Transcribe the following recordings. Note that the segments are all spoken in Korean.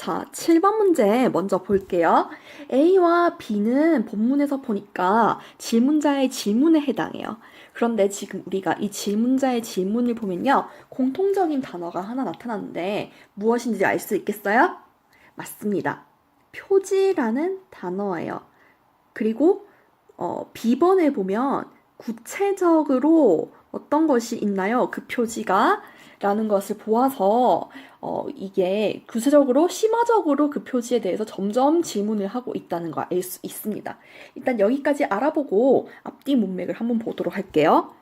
자, 7번 문제 먼저 볼게요. A와 B는 본문에서 보니까 질문자의 질문에 해당해요. 그런데 지금 우리가 이 질문자의 질문을 보면요. 공통적인 단어가 하나 나타났는데 무엇인지 알 수 있겠어요? 맞습니다. 표지라는 단어예요. 그리고 어, B번에 보면 구체적으로 어떤 것이 있나요? 그 표지가 라는 것을 보아서 어, 이게 구체적으로 심화적으로 그 표지에 대해서 점점 질문을 하고 있다는 걸알수 있습니다. 일단 여기까지 알아보고 앞뒤 문맥을 한번 보도록 할게요.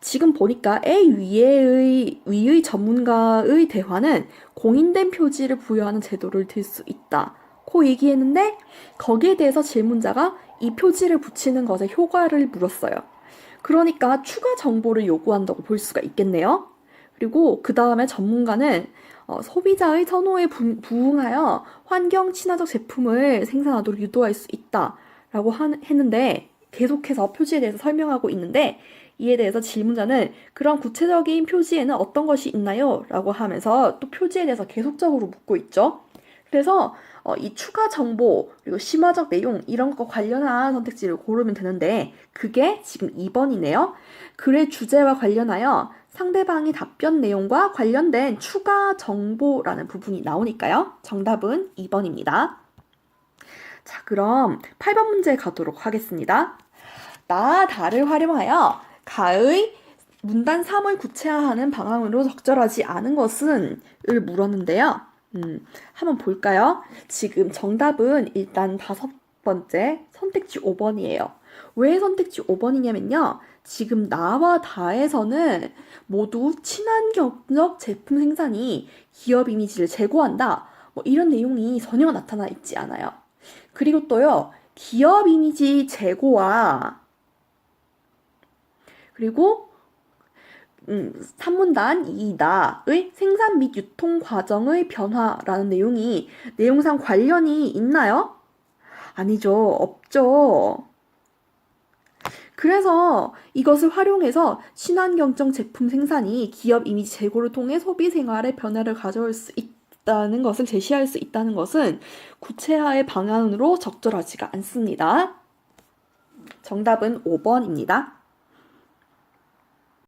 지금 보니까 A 위의, 위의 전문가의 대화는 공인된 표지를 부여하는 제도를 들 수 있다. 고 얘기했는데 거기에 대해서 질문자가 이 표지를 붙이는 것의 효과를 물었어요. 그러니까 추가 정보를 요구한다고 볼 수가 있겠네요. 그리고 그 다음에 전문가는 어, 소비자의 선호에 부, 부응하여 환경 친화적 제품을 생산하도록 유도할 수 있다라고 한, 했는데 계속해서 표지에 대해서 설명하고 있는데 이에 대해서 질문자는 그런 구체적인 표지에는 어떤 것이 있나요? 라고 하면서 또 표지에 대해서 계속적으로 묻고 있죠. 그래서 어, 이 추가 정보 그리고 심화적 내용 이런 것과 관련한 선택지를 고르면 되는데 그게 지금 2번이네요. 글의 주제와 관련하여 상대방이 답변 내용과 관련된 추가 정보라는 부분이 나오니까요. 정답은 2번입니다. 자, 그럼 8번 문제 가도록 하겠습니다. 나, 다를 활용하여 가의 문단 3을 구체화하는 방향으로 적절하지 않은 것은? 을 물었는데요. 음, 한번 볼까요? 지금 정답은 일단 다섯 번째 선택지 5번이에요. 왜 선택지 5번이냐면요. 지금 나와 다에서는 모두 친환경적 제품 생산이 기업 이미지를 제고한다. 뭐 이런 내용이 전혀 나타나 있지 않아요. 그리고 또요. 기업 이미지 제고와 그리고 음, 3문단 이다의 생산 및 유통 과정의 변화라는 내용이 내용상 관련이 있나요? 아니죠. 없죠. 그래서 이것을 활용해서 친환경적 제품 생산이 기업 이미지 제고를 통해 소비 생활의 변화를 가져올 수 있다는 것을 제시할 수 있다는 것은 구체화의 방안으로 적절하지가 않습니다. 정답은 5번입니다.